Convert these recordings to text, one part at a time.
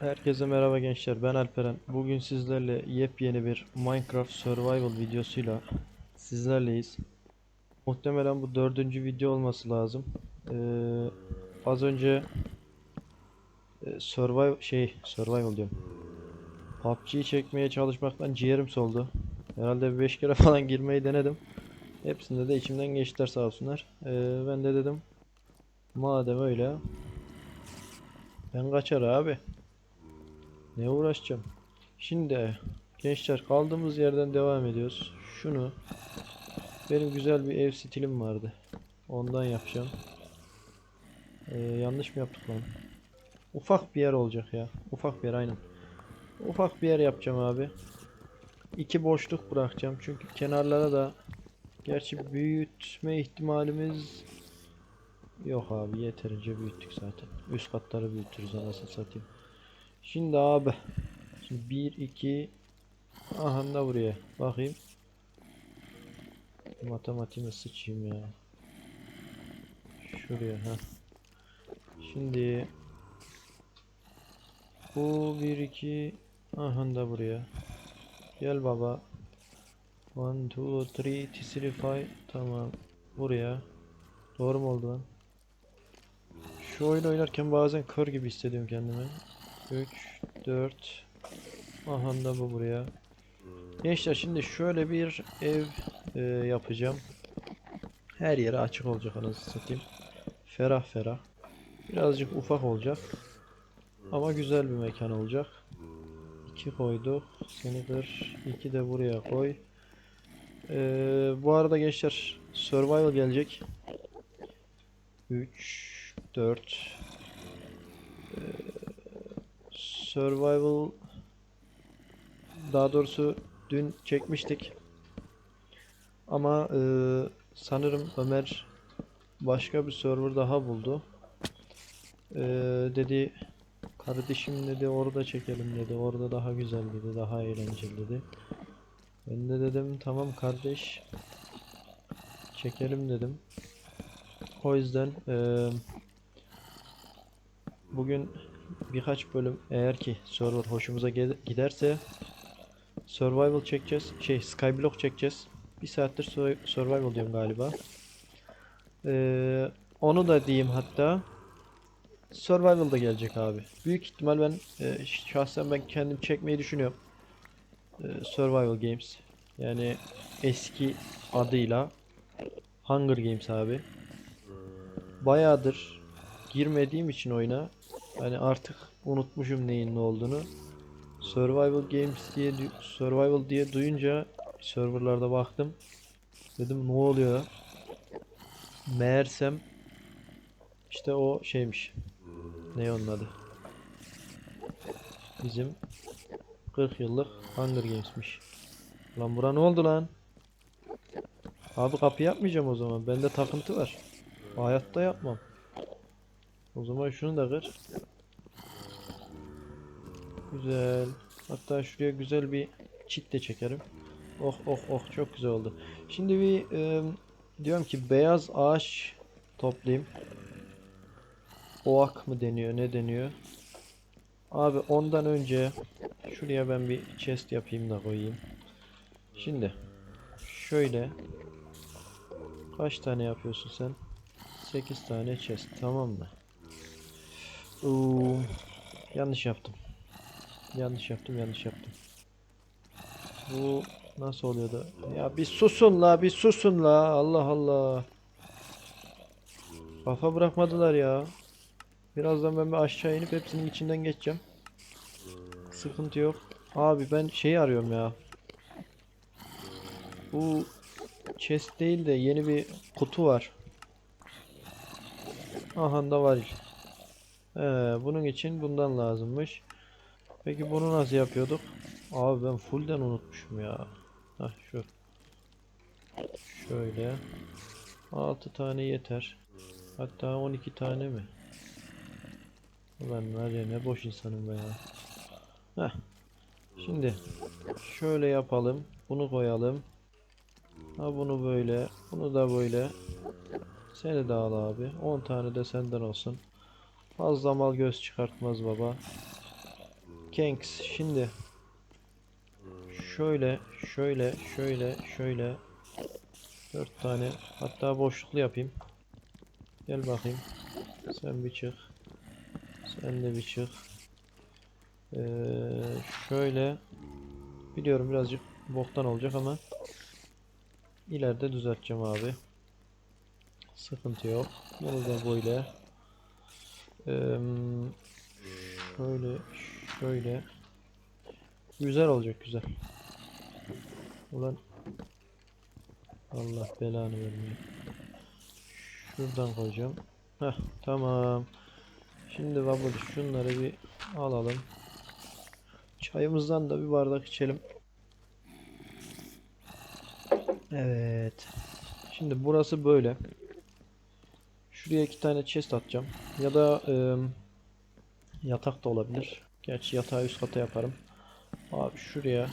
Herkese merhaba gençler ben Alperen. Bugün sizlerle yepyeni bir Minecraft Survival videosuyla sizlerleyiz. Muhtemelen bu dördüncü video olması lazım. Ee, az önce e, Survival şey Survival diyorum. PUBG'yi çekmeye çalışmaktan ciğerim soldu. Herhalde 5 kere falan girmeyi denedim. Hepsinde de içimden geçtiler sağ olsunlar. Ee, ben de dedim madem öyle ben kaçar abi. Ne uğraşacağım? Şimdi gençler kaldığımız yerden devam ediyoruz. Şunu benim güzel bir ev stilim vardı. Ondan yapacağım. Ee, yanlış mı yaptık lan? Ufak bir yer olacak ya. Ufak bir yer aynen. Ufak bir yer yapacağım abi. İki boşluk bırakacağım. Çünkü kenarlara da gerçi büyütme ihtimalimiz yok abi. Yeterince büyüttük zaten. Üst katları büyütürüz anasını satayım. Şimdi abi. Şimdi 1 2 aha da buraya. Bakayım. Matematiğime sıçayım ya. Şuraya ha. Şimdi bu 1 2 aha da buraya. Gel baba. 1 2 3 4 5 tamam. Buraya. Doğru mu oldu lan? Şu oyun oynarken bazen kör gibi hissediyorum kendimi. 3 4 Aha da bu buraya. Gençler şimdi şöyle bir ev e, yapacağım. Her yere açık olacak anasını satayım. Ferah ferah. Birazcık ufak olacak. Ama güzel bir mekan olacak. 2 koyduk. Seni kır. 2 de buraya koy. Ee, bu arada gençler survival gelecek. 3 4 Survival daha doğrusu dün çekmiştik. Ama e, sanırım Ömer başka bir server daha buldu. E, dedi kardeşim dedi orada çekelim dedi. Orada daha güzel dedi. Daha eğlenceli dedi. Ben de dedim tamam kardeş çekelim dedim. O yüzden e, bugün birkaç bölüm eğer ki server hoşumuza giderse survival çekeceğiz. Şey skyblock çekeceğiz. Bir saattir sur- survival diyorum galiba. Ee, onu da diyeyim hatta. Survival da gelecek abi. Büyük ihtimal ben e, şahsen ben kendim çekmeyi düşünüyorum. Ee, survival Games. Yani eski adıyla Hunger Games abi. Bayağıdır girmediğim için oyuna Hani artık unutmuşum neyin ne olduğunu. Survival Games diye Survival diye duyunca serverlarda baktım. Dedim ne oluyor? Meğersem işte o şeymiş. Ne onun adı? Bizim 40 yıllık Hunger Games'miş. Lan bura ne oldu lan? Abi kapı yapmayacağım o zaman. Bende takıntı var. Hayatta yapmam. O zaman şunu da kır. Güzel. Hatta şuraya güzel bir çit de çekerim. Oh oh oh çok güzel oldu. Şimdi bir e, diyorum ki beyaz ağaç toplayayım. Oak mı deniyor ne deniyor? Abi ondan önce şuraya ben bir chest yapayım da koyayım. Şimdi şöyle kaç tane yapıyorsun sen? 8 tane chest tamam mı? Oo, yanlış yaptım. Yanlış yaptım, yanlış yaptım. Bu nasıl oluyordu? Ya bir susun la, bir susun la. Allah Allah. Kafa bırakmadılar ya. Birazdan ben bir aşağı inip hepsinin içinden geçeceğim. Sıkıntı yok. Abi ben şeyi arıyorum ya. Bu chest değil de yeni bir kutu var. Aha da var. He, bunun için bundan lazımmış. Peki bunu nasıl yapıyorduk? Abi ben fullden unutmuşum ya. Hah şu. Şöyle. 6 tane yeter. Hatta 12 tane mi? Ulan var ya ne boş insanım ben ya. Heh. Şimdi şöyle yapalım. Bunu koyalım. Ha bunu böyle. Bunu da böyle. Seni de al abi. 10 tane de senden olsun. Fazla mal göz çıkartmaz baba. Kenks. Şimdi şöyle, şöyle, şöyle, şöyle dört tane hatta boşluklu yapayım. Gel bakayım. Sen bir çık. Sen de bir çık. Ee, şöyle biliyorum birazcık boktan olacak ama ileride düzelteceğim abi. Sıkıntı yok. Bunu da böyle. Şöyle şöyle. Güzel olacak güzel. Ulan Allah belanı vermiyor. Şuradan koyacağım. Heh tamam. Şimdi babacı şunları bir alalım. Çayımızdan da bir bardak içelim. Evet. Şimdi burası böyle. Şuraya iki tane chest atacağım. Ya da em, yatak da olabilir. Gerçi yatağı üst kata yaparım. Abi şuraya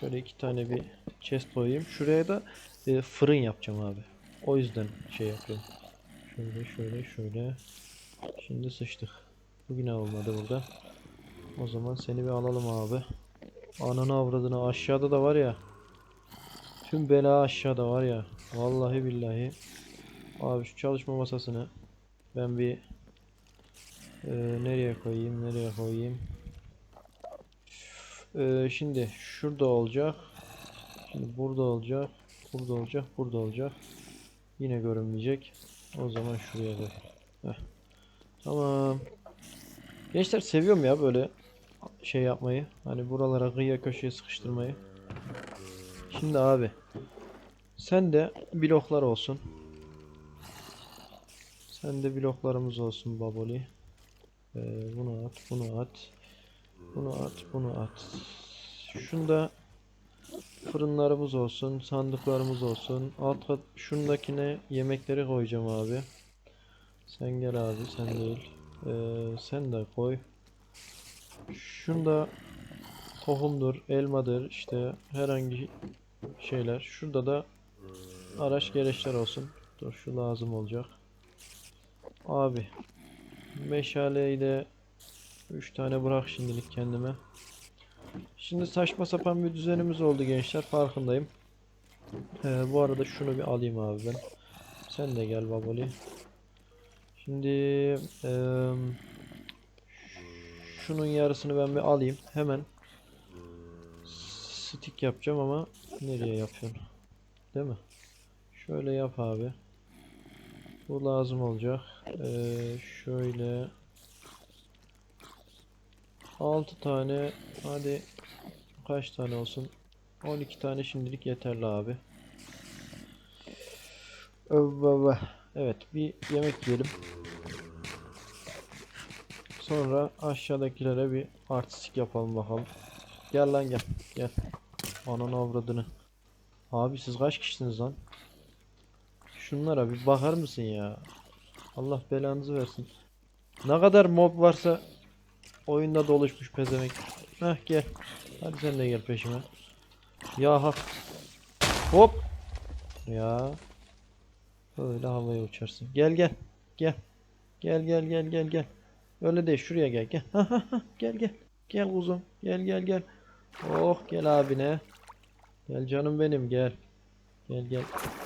şöyle iki tane bir chest koyayım. Şuraya da e, fırın yapacağım abi. O yüzden şey yapıyorum. Şöyle şöyle şöyle. Şimdi sıçtık. Bugün olmadı burada. O zaman seni bir alalım abi. Ananı avradını aşağıda da var ya. Tüm bela aşağıda var ya. Vallahi billahi. Abi şu çalışma masasını ben bir e, nereye koyayım nereye koyayım. E, şimdi şurada olacak. Şimdi burada olacak. Burada olacak. Burada olacak. Yine görünmeyecek. O zaman şuraya koy. Heh. Tamam. Gençler seviyorum ya böyle şey yapmayı. Hani buralara kıyıya köşeye sıkıştırmayı. Şimdi abi. Sen de bloklar olsun. Sen de bloklarımız olsun baboli. Ee, bunu at, bunu at. Bunu at, bunu at. Şunda fırınlarımız olsun, sandıklarımız olsun. Alt kat şundakine yemekleri koyacağım abi. Sen gel abi, sen değil. Ee, sen de koy. Şunda tohumdur, elmadır, işte herhangi şeyler. Şurada da araç gereçler olsun. Dur şu lazım olacak. Abi meşaleyi de 3 tane bırak şimdilik kendime. Şimdi saçma sapan bir düzenimiz oldu gençler farkındayım. Ee, bu arada şunu bir alayım abi ben. Sen de gel baboli. Şimdi eee, şunun yarısını ben bir alayım hemen. Stick yapacağım ama nereye yapıyorsun? Değil mi? Şöyle yap abi. Bu lazım olacak. Ee, şöyle 6 tane hadi kaç tane olsun? 12 tane şimdilik yeterli abi. Evet bir yemek yiyelim. Sonra aşağıdakilere bir artistik yapalım bakalım. Gel lan gel. Gel. Ananı avradını. Abi siz kaç kişisiniz lan? Şunlara bir bakar mısın ya? Allah belanızı versin. Ne kadar mob varsa oyunda doluşmuş pezevenk. Heh gel. Hadi sen de gel peşime. Ya hak. Hop. Ya. Öyle havaya uçarsın. Gel gel. Gel. Gel gel gel gel gel. Öyle değil şuraya gel gel. Gel gel. Gel kuzum. Gel gel gel. Oh gel abine. Gel canım benim gel. Gel gel.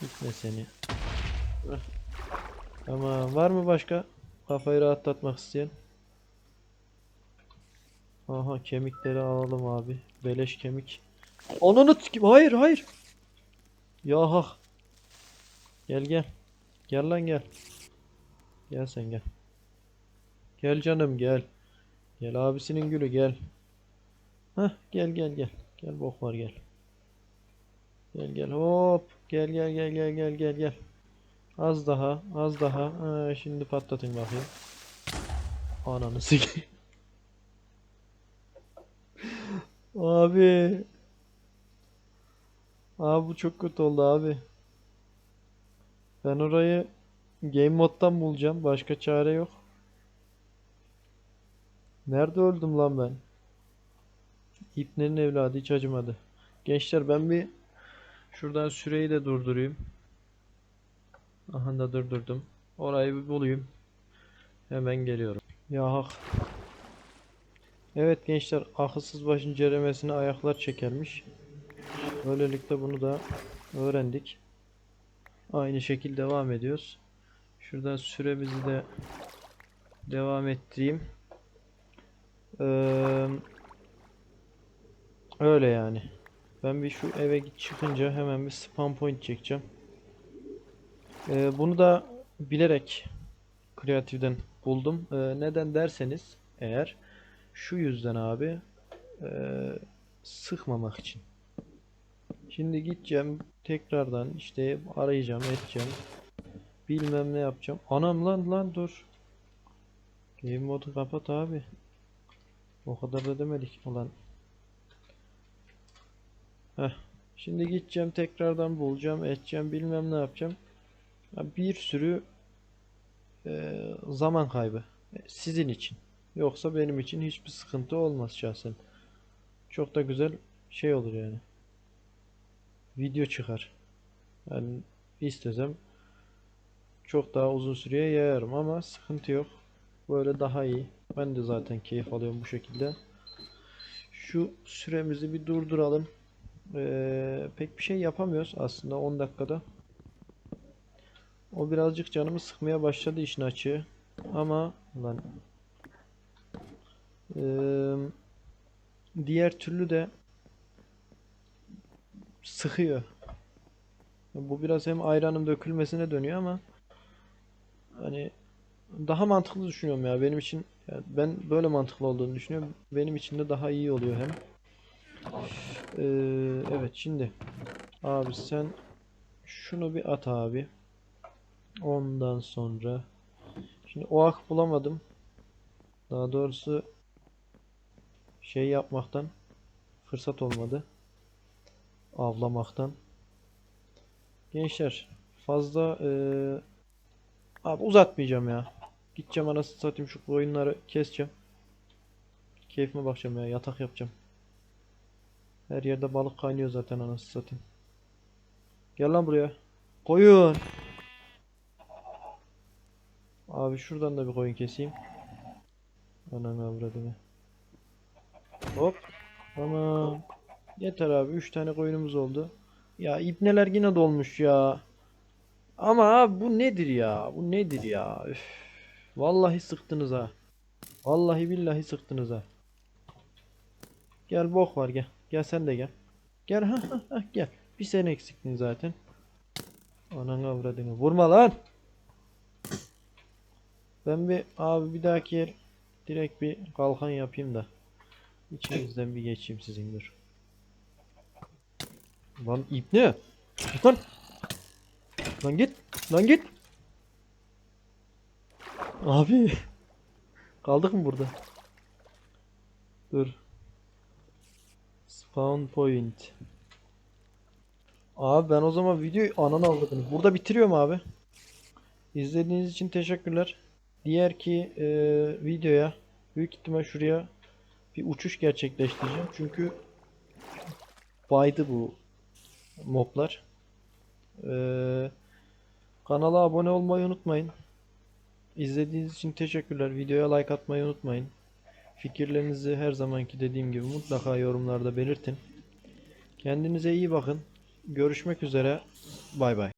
Gitme seni. Tamam var mı başka kafayı rahatlatmak isteyen? Aha kemikleri alalım abi. Beleş kemik. Ananı kim? Hayır hayır. Ya hak. Gel gel. Gel lan gel. Gel sen gel. Gel canım gel. Gel abisinin gülü gel. Hah gel gel gel. Gel bok var gel. Gel gel hop. Gel gel gel gel gel gel gel. Az daha az daha. Ha, şimdi patlatın bakayım. Ananı sikeyim. Abi. Abi bu çok kötü oldu abi. Ben orayı game moddan bulacağım. Başka çare yok. Nerede öldüm lan ben? İpnenin evladı hiç acımadı. Gençler ben bir şuradan süreyi de durdurayım. Aha da durdurdum. Orayı bir bulayım. Hemen geliyorum. Ya. Evet gençler akılsız başın ceremesine ayaklar çekermiş. Böylelikle bunu da öğrendik. Aynı şekilde devam ediyoruz. Şuradan süremizi de devam ettireyim. Eee, öyle yani. Ben bir şu eve çıkınca hemen bir spawn point çekeceğim. Eee, bunu da bilerek kreatiften buldum. Eee, neden derseniz eğer şu yüzden abi eee, sıkmamak için. Şimdi gideceğim tekrardan işte arayacağım edeceğim. Bilmem ne yapacağım. Anam lan lan dur. Game modu kapat abi. O kadar da demedik ulan. Heh. Şimdi gideceğim tekrardan bulacağım edeceğim bilmem ne yapacağım. Bir sürü eee, zaman kaybı. E, Sizin için. Yoksa benim için hiçbir sıkıntı olmaz şahsen. Çok da güzel şey olur yani. Video çıkar. Yani istesem çok daha uzun süreye yayarım ama sıkıntı yok. Böyle daha iyi. Ben de zaten keyif alıyorum bu şekilde. Şu süremizi bir durduralım. Ee, pek bir şey yapamıyoruz aslında 10 dakikada. O birazcık canımı sıkmaya başladı işin açığı. Ama lan Eee, diğer türlü de sıkıyor. Bu biraz hem ayranın dökülmesine dönüyor ama hani daha mantıklı düşünüyorum ya benim için yani ben böyle mantıklı olduğunu düşünüyorum. Benim için de daha iyi oluyor hem. Eee, evet şimdi abi sen şunu bir at abi. Ondan sonra şimdi oak bulamadım. Daha doğrusu şey yapmaktan fırsat olmadı. Avlamaktan. Gençler fazla eee, abi uzatmayacağım ya. Gideceğim anasını satayım şu koyunları keseceğim. Keyfime bakacağım ya yatak yapacağım. Her yerde balık kaynıyor zaten anasını satayım. Gel lan buraya. Koyun. Abi şuradan da bir koyun keseyim. Ananı avradını. Hop. Tamam. Yeter abi. 3 tane koyunumuz oldu. Ya ibneler yine dolmuş ya. Ama abi bu nedir ya? Bu nedir ya? Üf. Vallahi sıktınız ha. Vallahi billahi sıktınız ha. Gel bok var gel. Gel sen de gel. Gel ha ha ha gel. Bir sen eksiktin zaten. Ananı avradını. Vurma lan. Ben bir abi bir dahaki yer direkt bir kalkan yapayım da. İçinizden bir geçeyim sizin dur. Lan ip ne? Lan. Lan git. Lan git. Abi. Kaldık mı burada? Dur. Spawn point. Abi ben o zaman videoyu ananı avladım. Burada bitiriyorum abi. İzlediğiniz için teşekkürler. Diğer ki e, videoya büyük ihtimal şuraya bir uçuş gerçekleştireceğim. Çünkü baydı bu moblar. Ee, kanala abone olmayı unutmayın. İzlediğiniz için teşekkürler. Videoya like atmayı unutmayın. Fikirlerinizi her zamanki dediğim gibi mutlaka yorumlarda belirtin. Kendinize iyi bakın. Görüşmek üzere. Bay bay.